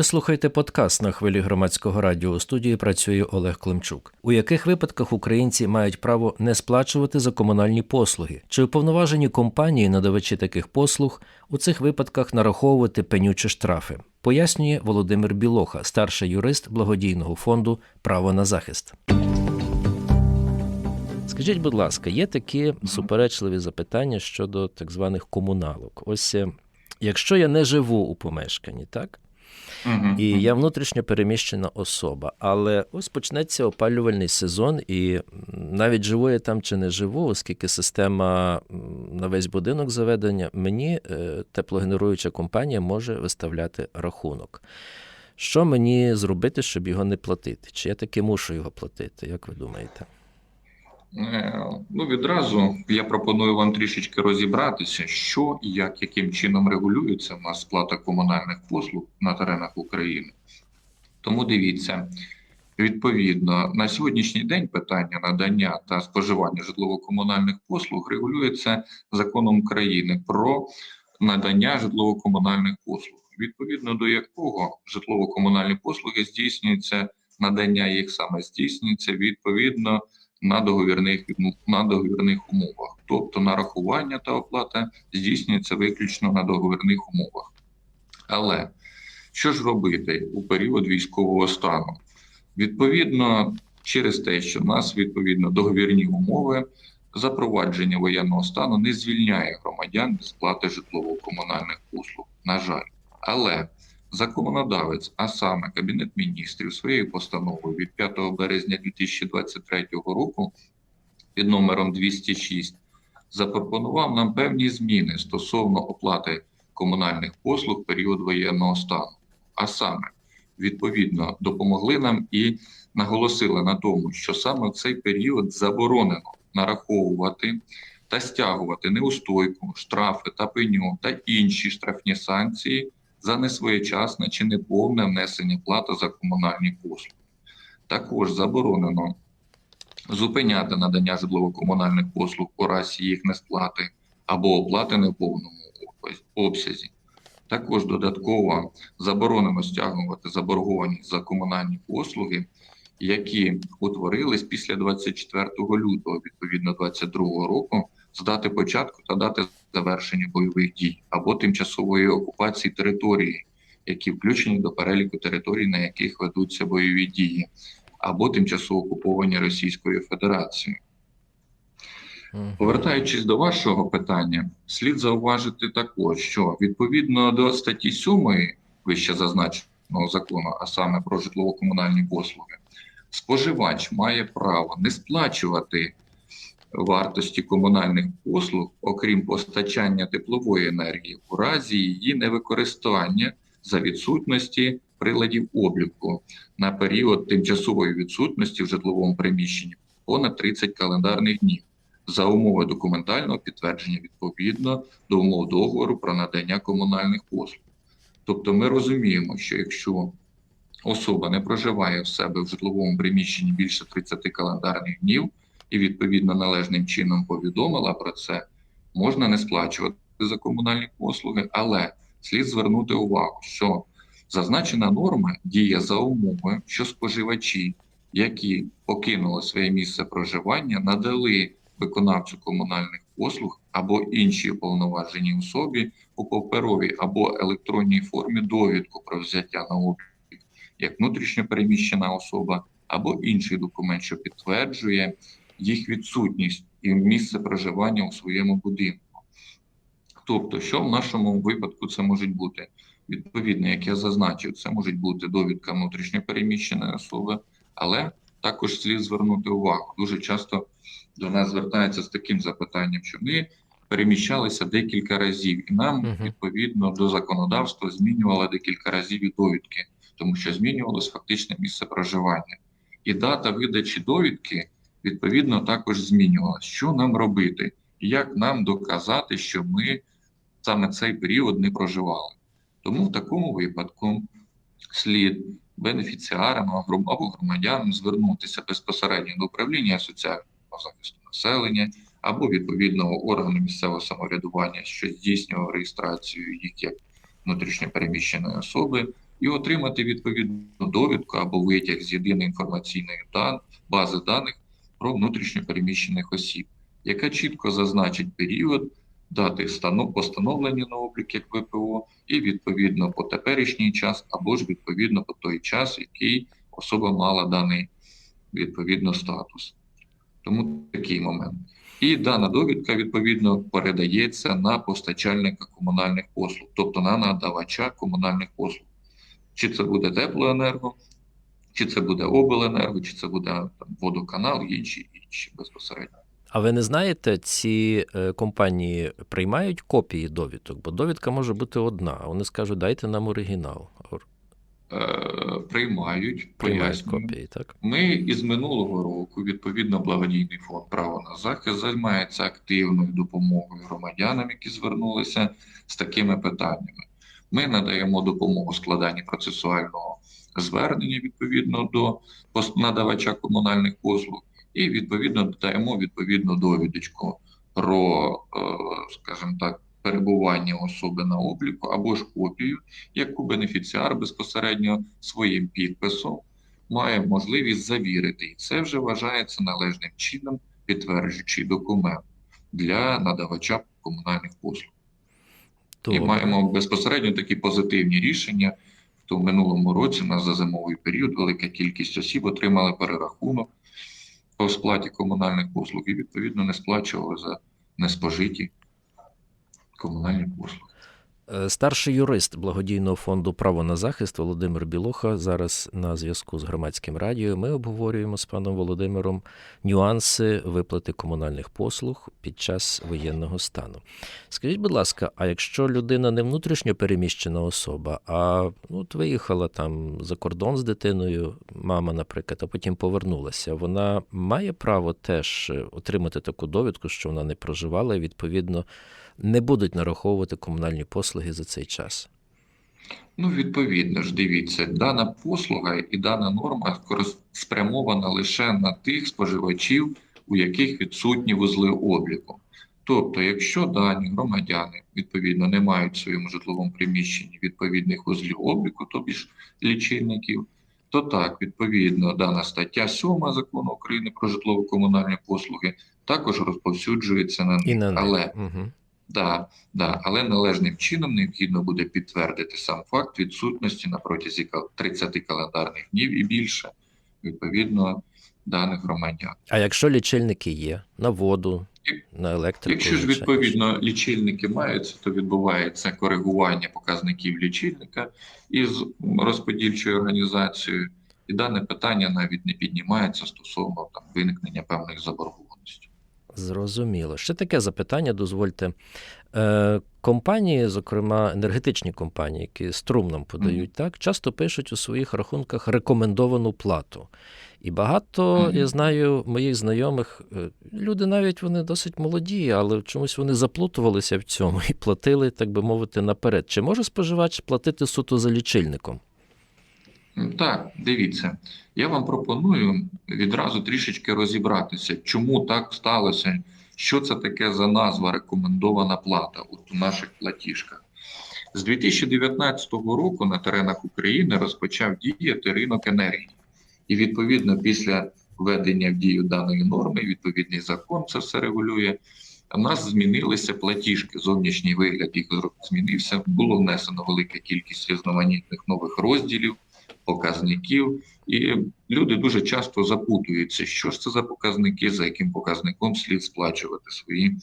Ви слухаєте подкаст на хвилі громадського радіо. У студії працює Олег Климчук. У яких випадках українці мають право не сплачувати за комунальні послуги? Чи уповноважені компанії, надавачі таких послуг, у цих випадках нараховувати пенючі штрафи? Пояснює Володимир Білоха, старший юрист благодійного фонду Право на захист. Скажіть, будь ласка, є такі суперечливі запитання щодо так званих комуналок. Ось е, якщо я не живу у помешканні, так? І я внутрішньо переміщена особа, але ось почнеться опалювальний сезон, і навіть живу я там чи не живу, оскільки система на весь будинок заведення, мені е, теплогенеруюча компанія може виставляти рахунок. Що мені зробити, щоб його не платити? Чи я таки мушу його платити? Як ви думаєте? Е, Ну, відразу я пропоную вам трішечки розібратися, що і як, яким чином регулюється в нас сплата комунальних послуг на теренах України. Тому дивіться, відповідно, на сьогоднішній день питання надання та споживання житлово-комунальних послуг регулюється законом України про надання житлово-комунальних послуг, відповідно до якого житлово-комунальні послуги здійснюються, надання їх саме здійснюється відповідно на договірних на договірних умовах, тобто нарахування та оплата здійснюється виключно на договірних умовах. Але що ж робити у період військового стану? Відповідно, через те, що в нас відповідно договірні умови, запровадження воєнного стану не звільняє громадян від сплати житлово-комунальних послуг. На жаль, але законодавець, а саме Кабінет міністрів, своєю постановою від 5 березня 2023 року під номером 206 запропонував нам певні зміни стосовно оплати комунальних послуг в період воєнного стану. А саме, відповідно, допомогли нам і наголосили на тому, що саме в цей період заборонено нараховувати та стягувати неустойку, штрафи та пеню та інші штрафні санкції за несвоєчасне чи неповне внесення плати за комунальні послуги. Також заборонено зупиняти надання житлово-комунальних послуг у разі їх несплати або оплати не повному обсязі-. Також додатково заборонено стягувати заборгованість за комунальні послуги, які утворились після 24 лютого, відповідно 22 року, з дати початку та дати завершення бойових дій або тимчасової окупації території, які включені до переліку територій, на яких ведуться бойові дії, або тимчасово окуповані Російською Федерацією. Повертаючись до вашого питання, слід зауважити також, що відповідно до статті 7 вище зазначеного закону, а саме про житлово-комунальні послуги, споживач має право не сплачувати вартості комунальних послуг, окрім постачання теплової енергії, у разі її невикористання за відсутності приладів обліку на період тимчасової відсутності в житловому приміщенні понад 30 календарних днів за умови документального підтвердження відповідно до умов договору про надання комунальних послуг. Тобто ми розуміємо, що якщо особа не проживає в себе в житловому приміщенні більше 30 календарних днів і відповідно належним чином повідомила про це, можна не сплачувати за комунальні послуги, але слід звернути увагу, що зазначена норма діє за умови, що споживачі, які покинули своє місце проживання, надали виконавцю комунальних послуг або іншій уповноваженій особі у паперовій або електронній формі довідку про взяття на облік як внутрішньо переміщена особа, або інший документ, що підтверджує їх відсутність і місце проживання у своєму будинку. Тобто, що в нашому випадку це можуть бути? Відповідно, як я зазначив, це може бути довідка внутрішньо переміщеної особи, але також слід звернути увагу. Дуже часто до нас звертаються з таким запитанням, що ми переміщалися декілька разів, і нам відповідно до законодавства змінювали декілька разів і довідки, тому що змінювалось фактичне місце проживання. І дата видачі довідки відповідно також змінювалася. Що нам робити? Як нам доказати, що ми саме цей період не проживали? Тому в такому випадку слід бенефіціарам або громадянам звернутися безпосередньо до управління соціального захисту населення або відповідного органу місцевого самоврядування, що здійснював реєстрацію їх як внутрішньопереміщеної особи, і отримати відповідну довідку або витяг з єдиної інформаційної бази даних про внутрішньо переміщених осіб, яка чітко зазначить період, дати постановлення на облік як ВПО, і відповідно по теперішній час, або ж відповідно по той час, який особа мала даний відповідно статус. Тому такий момент. І дана довідка відповідно передається на постачальника комунальних послуг, тобто на надавача комунальних послуг. Чи це буде теплоенерго, чи це буде обленерго, чи це буде там, водоканал, інші інші безпосередньо. А ви не знаєте, ці е, компанії приймають копії довідок, бо довідка може бути одна, вони скажуть, дайте нам оригінал. Е, приймають, Приймають копії, так? Ми із минулого року, відповідно, благодійний фонд право на захист займається активною допомогою громадянам, які звернулися з такими питаннями. Ми надаємо допомогу складанні процесуального звернення відповідно до надавача комунальних послуг, і відповідно додаємо відповідну довідочку про, е, скажімо так, перебування особи на обліку або ж копію, яку бенефіціар безпосередньо своїм підписом має можливість завірити, і це вже вважається належним чином підтверджуючий документ для надавача комунальних послуг. І маємо безпосередньо такі позитивні рішення. То в минулому році у нас за зимовий період велика кількість осіб отримали перерахунок по сплаті комунальних послуг і відповідно не сплачували за неспожиті комунальні послуги. Е, Старший юрист благодійного фонду Право на захист Володимир Білоха зараз на зв'язку з громадським радіо. Ми обговорюємо з паном Володимиром нюанси виплати комунальних послуг під час воєнного стану. Скажіть, будь ласка, а якщо людина не внутрішньо переміщена особа, а ну, от виїхала там за кордон з дитиною, мама, наприклад, а потім повернулася, вона має право теж е, отримати таку довідку, що вона не проживала, і відповідно не будуть нараховувати комунальні послуги за цей час. Ну, відповідно ж, дивіться, дана послуга і дана норма спрямована лише на тих споживачів, у яких відсутні вузли обліку. Тобто, якщо дані громадяни відповідно не мають в своєму житловому приміщенні відповідних вузлів обліку, тобі ж лічильників, то так, відповідно, дана стаття 7 закону України про житлово-комунальні послуги також розповсюджується на них. І на них. Але Угу. Да, да, але належним чином необхідно буде підтвердити сам факт відсутності на протязі кал- 30 календарних днів і більше, відповідно, даних громадян. А якщо лічильники є на воду, на електрику, Якщо ж відповідно лічильники маються, то відбувається коригування показників лічильника із розподільчою організацією, і дане питання навіть не піднімається стосовно там виникнення певних заборгованостей. Зрозуміло. Ще таке запитання, дозвольте. Е, компанії, зокрема енергетичні компанії, які струм нам подають, так, часто пишуть у своїх рахунках рекомендовану плату. І багато, Мгм. я знаю, моїх знайомих, е, люди навіть вони досить молоді, але чомусь вони заплутувалися в цьому і платили, так би мовити, наперед. Чи може споживач платити суто за лічильником? Так, дивіться, я вам пропоную відразу трішечки розібратися, чому так сталося, що це таке за назва рекомендована плата у наших платіжках. З 2019 року на теренах України розпочав діяти ринок енергії. І відповідно після введення в дію даної норми, відповідний закон це все регулює. У нас змінилися платіжки, зовнішній вигляд їх змінився. Було внесено велика кількість різноманітних нових розділів, показників, і люди дуже часто запутуються, що ж це за показники, за яким показником слід сплачувати свої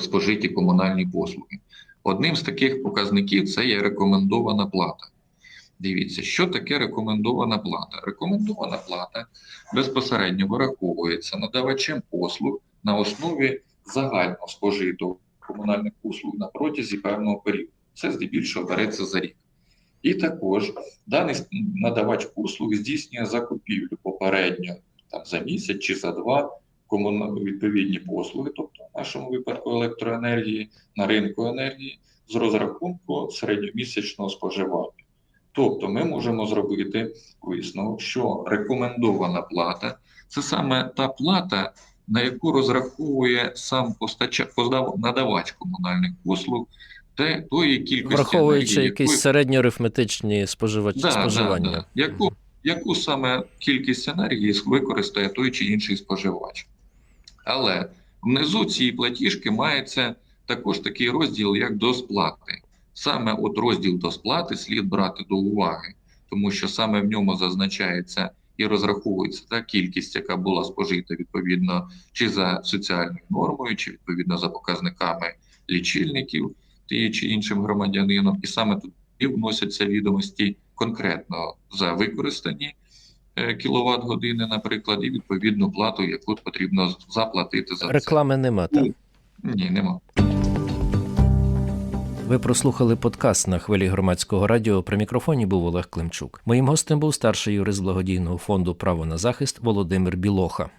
спожиті комунальні послуги. Одним з таких показників це є рекомендована плата. Дивіться, що таке рекомендована плата? Рекомендована плата безпосередньо вираховується надавачем послуг на основі загально спожитого комунальних послуг на протязі певного періоду. Це здебільшого береться за рік. І також даний надавач послуг здійснює закупівлю попередньо там, за місяць чи за два комуна... відповідні послуги, тобто в нашому випадку електроенергії на ринку енергії з розрахунку середньомісячного споживання. Тобто ми можемо зробити висновок, що рекомендована плата це саме та плата, на яку розраховує сам постача... надавач комунальних послуг те, тої кількості Враховуючи енергії, якісь якої- середньоарифметичні споживачі Да, споживання. Да, да. Яку, яку саме кількість енергії використає той чи інший споживач. Але внизу цієї платіжки мається також такий розділ, як до сплати. Саме от розділ до сплати слід брати до уваги, тому що саме в ньому зазначається і розраховується та кількість, яка була спожита відповідно чи за соціальною нормою, чи відповідно за показниками лічильників тією чи іншим громадянином. І саме тут вносяться відомості конкретно за використані кіловат години, наприклад, і відповідну плату, яку потрібно заплатити за Реклами нема. Так? Ні, нема. Ви прослухали подкаст на хвилі громадського радіо. При мікрофоні був Олег Климчук. Моїм гостем був старший юрист благодійного фонду Право на захист Володимир Білоха.